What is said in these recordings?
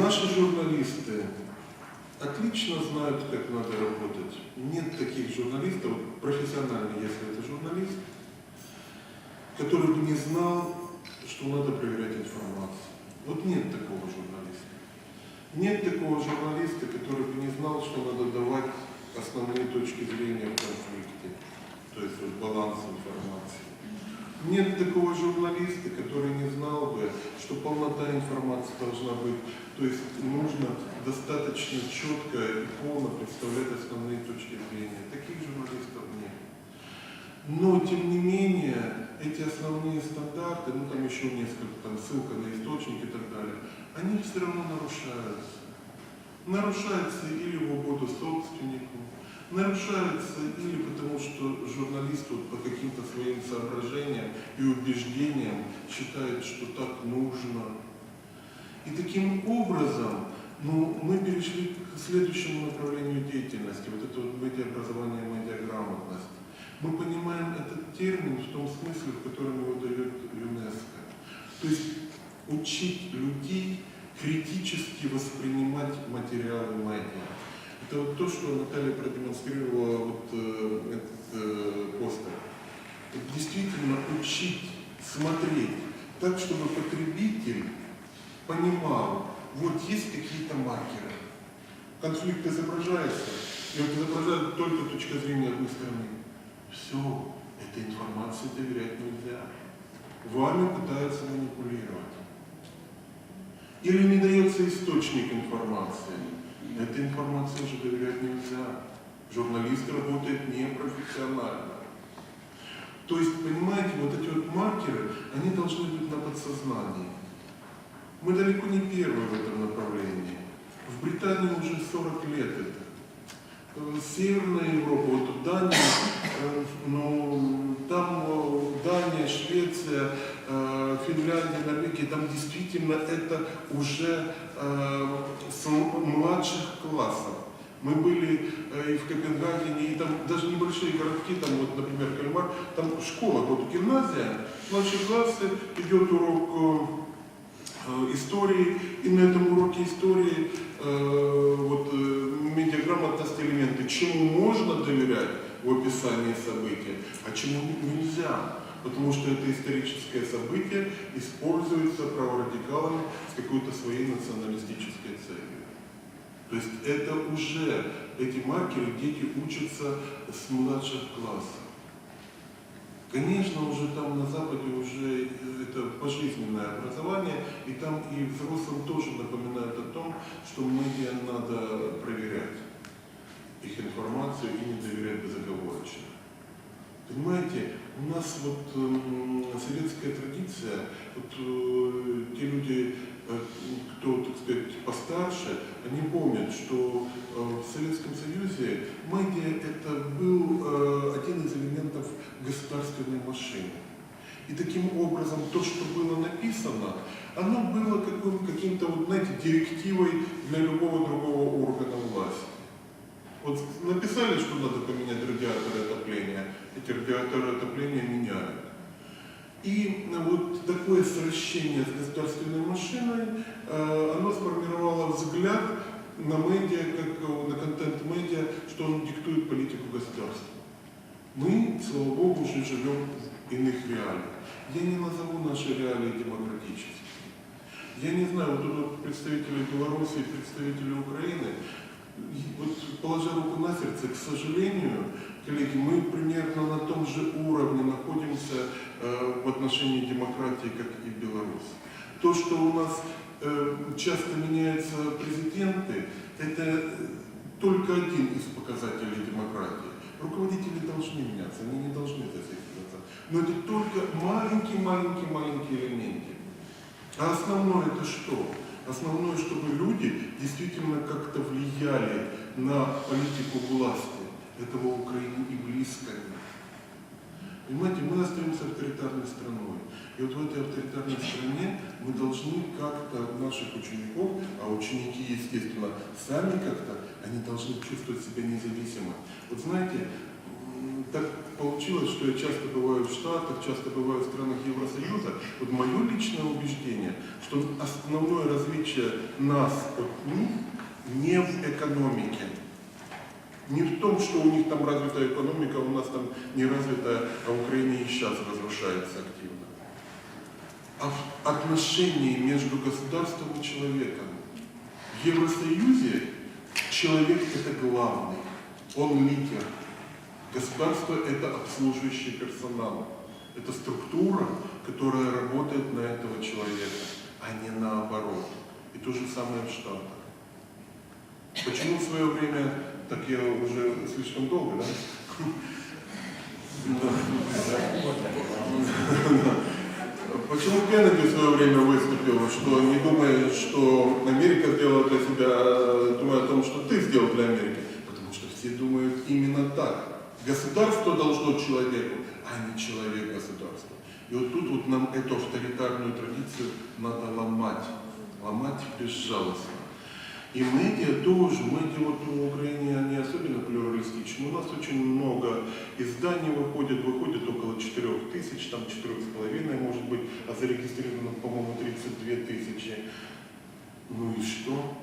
Наши журналисты отлично знают, как надо работать. Нет таких журналистов, профессиональный, если это журналист, который бы не знал, что надо проверять информацию. Вот нет такого журналиста. Нет такого журналиста, который бы не знал, что надо давать основные точки зрения в конфликте, то есть вот баланс информации. Нет такого журналиста, который не знал бы, что полнота информации должна быть, то есть нужно достаточно четко и полно представлять основные точки зрения. Таких журналистов нет. Но, тем не менее, эти основные стандарты, ну там еще несколько, там ссылка на источник и так далее, они все равно нарушаются. Нарушается или в угоду собственнику, нарушается или потому, что журналист вот по соображениям и убеждениям считает, что так нужно. И таким образом ну, мы перешли к следующему направлению деятельности, вот это вот медиаобразование, медиаграмотность. Мы понимаем этот термин в том смысле, в котором его дает ЮНЕСКО. То есть учить людей критически воспринимать материалы медиа. Это вот то, что Наталья продемонстрировала вот э, этот э, постер. Действительно учить, смотреть так, чтобы потребитель понимал, вот есть какие-то маркеры. Конфликт изображается, и вот изображает только точка зрения одной стороны. Все, этой информации доверять нельзя. Вами пытаются манипулировать. Или не дается источник информации. Этой информации уже доверять нельзя. Журналист работает непрофессионально. То есть, понимаете, вот эти вот маркеры, они должны быть на подсознании. Мы далеко не первые в этом направлении. В Британии уже 40 лет это. Э, Северная Европа, вот Дания, э, ну, там э, Дания, Швеция, Финляндия, Норвегия, там действительно это уже с младших классов. Мы были э, и в Копенгагене, и там даже небольшие городки, там вот, например, Кальмар, там школа, вот гимназия, младшие классы, идет урок э, истории, и на этом уроке истории э, вот, э, медиаграмотность элементы, чему можно доверять в описании события, а чему нельзя. Потому что это историческое событие используется праворадикалами с какой-то своей националистической целью. То есть это уже, эти маркеры дети учатся с младших классов. Конечно, уже там на Западе уже это пожизненное образование, и там и взрослым тоже напоминают о том, что медиа надо проверять их информацию и не доверять безоговорочно. Понимаете, у нас вот э, советская традиция, вот э, те люди, э, кто, так сказать, постарше, они помнят, что э, в Советском Союзе медиа это был э, один из элементов государственной машины. И таким образом то, что было написано, оно было каким- каким-то, вот, знаете, директивой для любого другого органа власти. Вот написали, что надо поменять радиаторы отопления, радиаторы отопления меняют. И э, вот такое сращение с государственной машиной, э, оно сформировало взгляд на медиа, как э, на контент-медиа, что он диктует политику государства. Мы, слава богу, уже живем в иных реалиях. Я не назову наши реалии демократическими. Я не знаю, вот тут представители Беларуси и представители Украины, вот положа руку на сердце, к сожалению, коллеги, мы примерно на том же уровне находимся э, в отношении демократии, как и Беларусь. То, что у нас э, часто меняются президенты, это только один из показателей демократии. Руководители должны меняться, они не должны засекаться. Но это только маленький-маленький-маленький элементик. А основное это что? Основное, чтобы люди действительно как-то влияли на политику власти. Этого в Украине и близко нет. Понимаете, мы остаемся авторитарной страной. И вот в этой авторитарной стране мы должны как-то наших учеников, а ученики, естественно, сами как-то, они должны чувствовать себя независимо. Вот знаете, так получилось, что я часто бываю в Штатах, часто бываю в странах Евросоюза. Вот мое личное убеждение, что основное различие нас от них не в экономике. Не в том, что у них там развитая экономика, а у нас там не развитая, а в Украине и сейчас разрушается активно. А в отношении между государством и человеком. В Евросоюзе человек это главный, он лидер. Государство – это обслуживающий персонал. Это структура, которая работает на этого человека, а не наоборот. И то же самое в Штатах. Почему в свое время, так я уже слишком долго, да? Почему Кеннеди в свое время выступил, что не думая, что Америка сделала для себя, а думая о том, что ты сделал для Америки? Потому что все думают именно так. Государство должно человеку, а не человек государству. И вот тут вот нам эту авторитарную традицию надо ломать. Ломать безжалостно. И медиа тоже, медиа вот в Украине, они особенно плюралистичны. У нас очень много изданий выходит, выходит около 4 тысяч, там 4,5 может быть, а зарегистрировано, по-моему, 32 тысячи. Ну и что?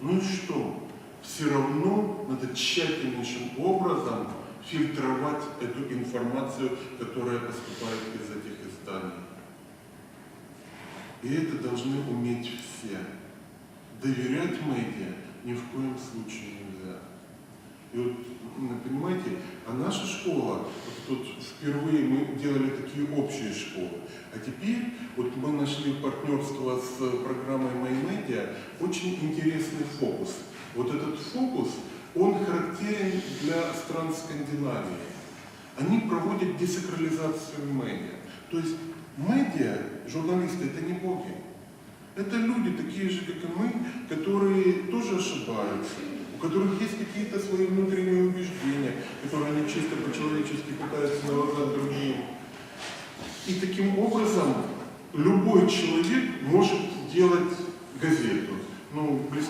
Ну и что? Все равно надо тщательнейшим образом фильтровать эту информацию, которая поступает из этих изданий. И это должны уметь все. Доверять медиа ни в коем случае нельзя. И вот, ну, понимаете, а наша школа, вот тут впервые мы делали такие общие школы, а теперь вот мы нашли партнерство с программой MyMedia, очень интересный фокус. Вот этот фокус, он характерен для стран Скандинавии. Они проводят десакрализацию медиа. То есть медиа, журналисты, это не боги. Это люди, такие же, как и мы, которые тоже ошибаются, у которых есть какие-то свои внутренние убеждения, которые они чисто по-человечески пытаются навязать другим. И таким образом любой человек может. Ну,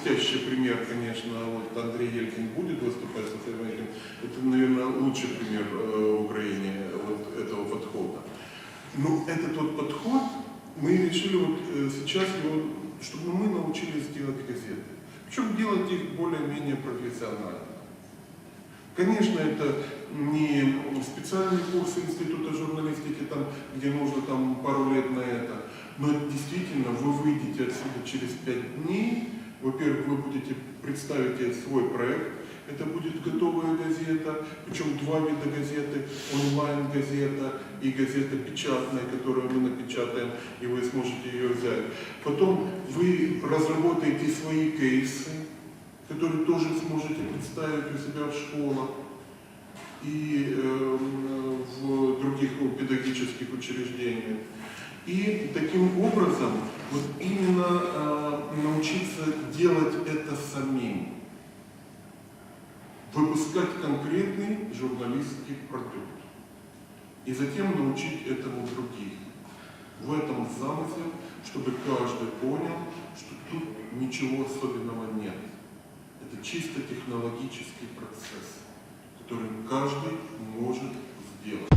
блестящий пример, конечно, вот Андрей Елькин будет выступать своим этим. Это, наверное, лучший пример э, в Украине вот этого подхода. Но это тот подход, мы решили вот э, сейчас его, чтобы мы научились делать газеты. Причем делать их более-менее профессионально. Конечно, это не специальный курс Института журналистики, там, где нужно там, пару лет на это, но действительно вы выйдете отсюда через пять дней. Во-первых, вы будете представите свой проект, это будет готовая газета, причем два вида газеты, онлайн-газета и газета печатная, которую мы напечатаем, и вы сможете ее взять. Потом вы разработаете свои кейсы, которые тоже сможете представить у себя в школах и э, в других педагогических учреждениях. И таким образом самим выпускать конкретный журналистский продукт и затем научить этому других. В этом замысел, чтобы каждый понял, что тут ничего особенного нет. Это чисто технологический процесс, который каждый может сделать.